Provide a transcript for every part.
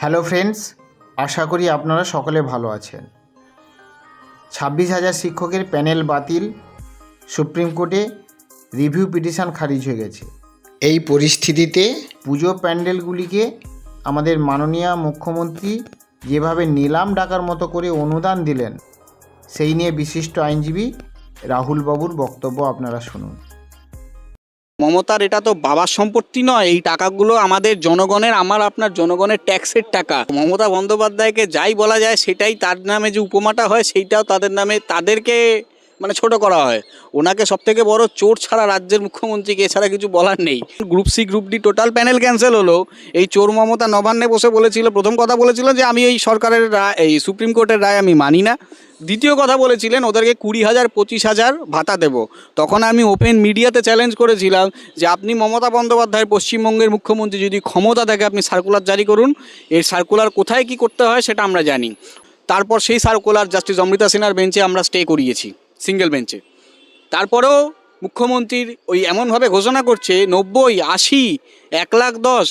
Hello friends, আশা করি আপনারা সকলে ভালো আছেন। ছাব্বিশ হাজার শিক্ষকের প্যানেল বাতিল, সুপ্রিম কোর্টে রিভিউ পিটিশন খারিজ হয়ে গেছে। এই পরিস্থিতিতে পুজো প্যান্ডেলগুলিকে আমাদের মাননীয় মুখ্যমন্ত্রী যেভাবে নিলাম ডাকার মতো করে অনুদান দিলেন, সেই নিয়ে বিশিষ্ট আইনজীবী রাহুলবাবুর বক্তব্য আপনারা শুনুন। মমতার এটা তো বাবার সম্পত্তি নয়, এই টাকাগুলো আমাদের জনগণের, আমার আপনার জনগণের ট্যাক্সের টাকা। মমতা বন্দ্যোপাধ্যায়কে যাই বলা যায়, সেটাই তার নামে যে উপমাটা হয়, সেইটাও তাদের নামে, তাদেরকে মানে ছোট করা হয়। ওনাকে সব থেকে বড় চোর ছাড়া রাজ্যের মুখ্যমন্ত্রীকে এছাড়া কিছু বলার নেই। Group C, group D total panel cancel হলো। এই চোর মমতা নবান্নে বসে বলেছিল, প্রথম কথা বলেছিল যে, আমি এই সরকারের রায়, এই সুপ্রিম কোর্টের রায় আমি মানি না। দ্বিতীয় কথা বলেছিলেন, ওদেরকে কুড়ি হাজার, পঁচিশ হাজার ভাতা দেব। তখন আমি ওপেন মিডিয়াতে চ্যালেঞ্জ করেছিলাম যে, আপনি মমতা বন্দ্যোপাধ্যায়, পশ্চিমবঙ্গের মুখ্যমন্ত্রী যদি ক্ষমতা থাকে, আপনি সার্কুলার জারি করুন। এই সার্কুলার কোথায় কি করতে হয়, সেটা আমরা জানি। তারপর সেই সার্কুলার জাস্টিস অমৃতা সিনহার বেঞ্চে আমরা স্টে করিয়েছি। সিঙ্গেল বেঞ্চে তারপরেও মুখ্যমন্ত্রীর ওই এমনভাবে ঘোষণা করছে, নব্বই, আশি, এক লাখ দশ,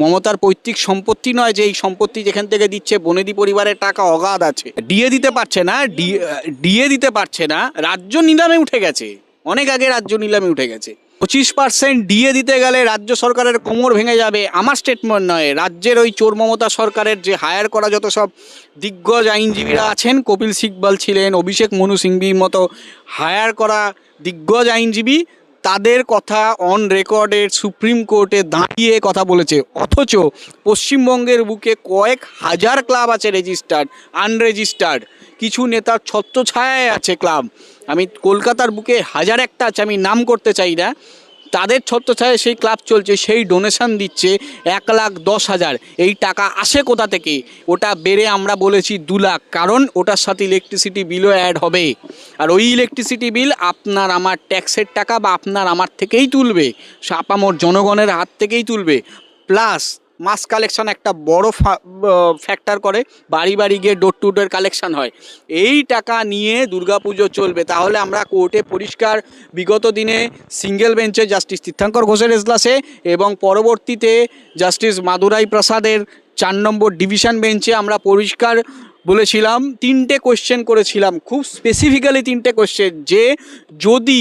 মমতার পৈতৃক সম্পত্তি নয় যে এই সম্পত্তি যেখান থেকে দিচ্ছে, বনেদি পরিবারের টাকা অগাধ আছে। ডিএ দিতে পারছে না ডিএ দিতে পারছে না, রাজ্য নিলামে উঠে গেছে। অনেক আগে রাজ্য নিলামে উঠে গেছে। পঁচিশ পার্সেন্ট ডিএ দিতে গেলে রাজ্য সরকারের কোমর ভেঙে যাবে। আমার স্টেটমেন্ট নয়, রাজ্যের ওই চোর মমতা সরকারের যে হায়ার করা যত সব দিগ্গজ আইনজীবীরা আছেন, কপিল সিকবাল ছিলেন, অভিষেক মনু সিংভির মতো হায়ার করা দিগ্গজ আইনজীবী, তাদের কথা অন রেকর্ডের সুপ্রিম কোর্টে দাঁড়িয়ে কথা বলেছে। অথচ পশ্চিমবঙ্গের বুকে কয়েক হাজার ক্লাব আছে রেজিস্টার্ড আনরেজিস্টার্ড কিছু নেতার ছত্রছায়ায় আছে ক্লাব আমি কলকাতার বুকে হাজার একটা আছে, আমি নাম করতে চাই না। তাদের ছত্রছায়ায় সেই ক্লাব চলছে, সেই ডোনেশন দিচ্ছে এক লাখ দশ হাজার। এই টাকা আসে কোথা থেকে? ওটা বেড়ে আমরা বলেছি দু লাখ, কারণ ওটার সাথে ইলেকট্রিসিটি বিলও অ্যাড হবে। আর ওই ইলেকট্রিসিটি বিল আপনার আমার ট্যাক্সের টাকা বা আপনার আমার থেকেই তুলবে। আপামর জনগণের হাত থেকেই তুলবে। প্লাস মাস কালেকশন একটা বড় ফ্যাক্টর করে, বাড়ি বাড়ি গিয়ে ডোর টু ডোর কালেকশন হয়। এই টাকা নিয়ে দুর্গাপুজো চলবে। তাহলে আমরা কোর্টে পরিষ্কার, বিগত দিনে সিঙ্গেল বেঞ্চে জাস্টিস তীর্থঙ্কর ঘোষের এজলাসে এবং পরবর্তীতে জাস্টিস মাদুরাই প্রসাদের চার নম্বর ডিভিশন বেঞ্চে আমরা পরিষ্কার বলেছিলাম, তিনটে কোশ্চেন করেছিলাম। খুব স্পেসিফিক্যালি তিনটে কোশ্চেন যে যদি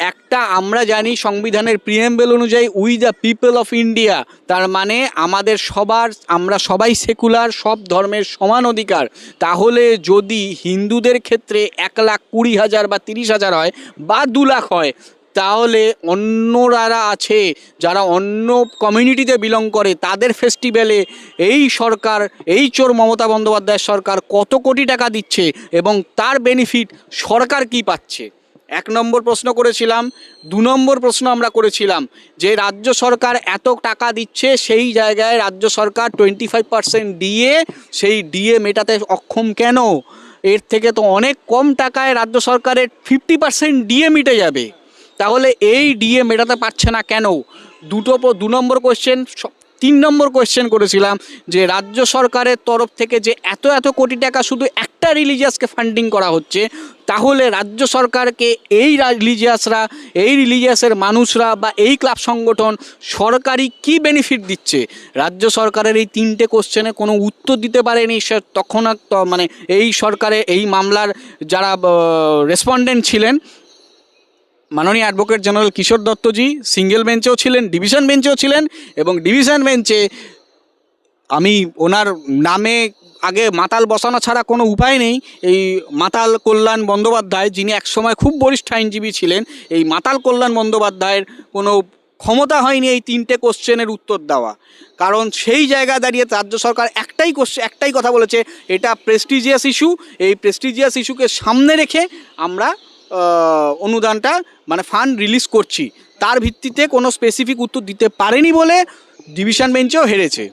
একটা আমরা জানি সংবিধানের প্রিয়েম্বেল অনুযায়ী we the people of India তার মানে আমাদের সবার, আমরা সবাই সেকুলার সব ধর্মের সমান অধিকার। তাহলে যদি হিন্দুদের ক্ষেত্রে এক লাখ কুড়ি হাজার বা তিরিশ হাজার হয় বা দু লাখ হয়, তাহলে অন্যরা আছে, যারা অন্য কমিউনিটিতে বিলং করে, তাদের ফেস্টিভ্যালে এই সরকার, এই চোর মমতা বন্দ্যোপাধ্যায়ের সরকার কত কোটি টাকা দিচ্ছে এবং তার বেনিফিট সরকার কি পাচ্ছে? এক নম্বর প্রশ্ন করেছিলাম, দু নম্বর প্রশ্ন আমরা করেছিলাম যে রাজ্য সরকার এত টাকা দিচ্ছে সেই জায়গায় রাজ্য সরকার টোয়েন্টি ফাইভ পার্সেন্ট দিয়ে সেই ডিএ মেটাতে অক্ষম কেন? এর থেকে তো অনেক কম টাকায় রাজ্য সরকারের ফিফটি পার্সেন্ট ডিএ মিটে যাবে। তাহলে এই ডিএ মেটাতে পারছে না কেন? দুটো দু নম্বর কোয়েশ্চেন তিন নম্বর কোয়েশ্চেন করেছিলাম যে রাজ্য সরকারের তরফ থেকে যে এত এত কোটি টাকা শুধু একটা রিলিজিয়াসকে ফান্ডিং করা হচ্ছে, তাহলে রাজ্য সরকারকে এই রিলিজিয়াসরা এই রিলিজিয়াসের মানুষরা বা এই ক্লাব সংগঠন সরকারি কি বেনিফিট দিচ্ছে? রাজ্য সরকারের এই তিনটে কোশ্চেনে কোনো উত্তর দিতে পারেনি সে তখন মানে এই সরকারে এই মামলার যারা রেসপন্ডেন্ট ছিলেন মাননীয় advocate general Kishore Duttaji single বেঞ্চেও ছিলেন ডিভিশন বেঞ্চেও ছিলেন এবং ডিভিশন বেঞ্চে আমি ওনার নামে আগে মাতাল বসানো ছাড়া কোনো উপায় নেই। এই মাতাল কল্যাণ বন্দ্যোপাধ্যায়, যিনি একসময় খুব বরিষ্ঠ আইনজীবী ছিলেন, এই মাতাল কল্যাণ বন্দ্যোপাধ্যায়ের কোনো ক্ষমতা হয়নি এই তিনটে কোশ্চেনের উত্তর দেওয়া। কারণ সেই জায়গা দাঁড়িয়ে রাজ্য সরকার একটাই কোশ্চেন একটাই কথা বলেছে, এটা প্রেস্টিজিয়াস ইস্যু এই প্রেস্টিজিয়াস ইস্যুকে সামনে রেখে আমরা অনুদানটা মানে ফান্ড রিলিজ করছি। তার ভিত্তিতে কোনো স্পেসিফিক উত্তর দিতে পারেনি বলে ডিভিশন বেঞ্চেও হেরেছে।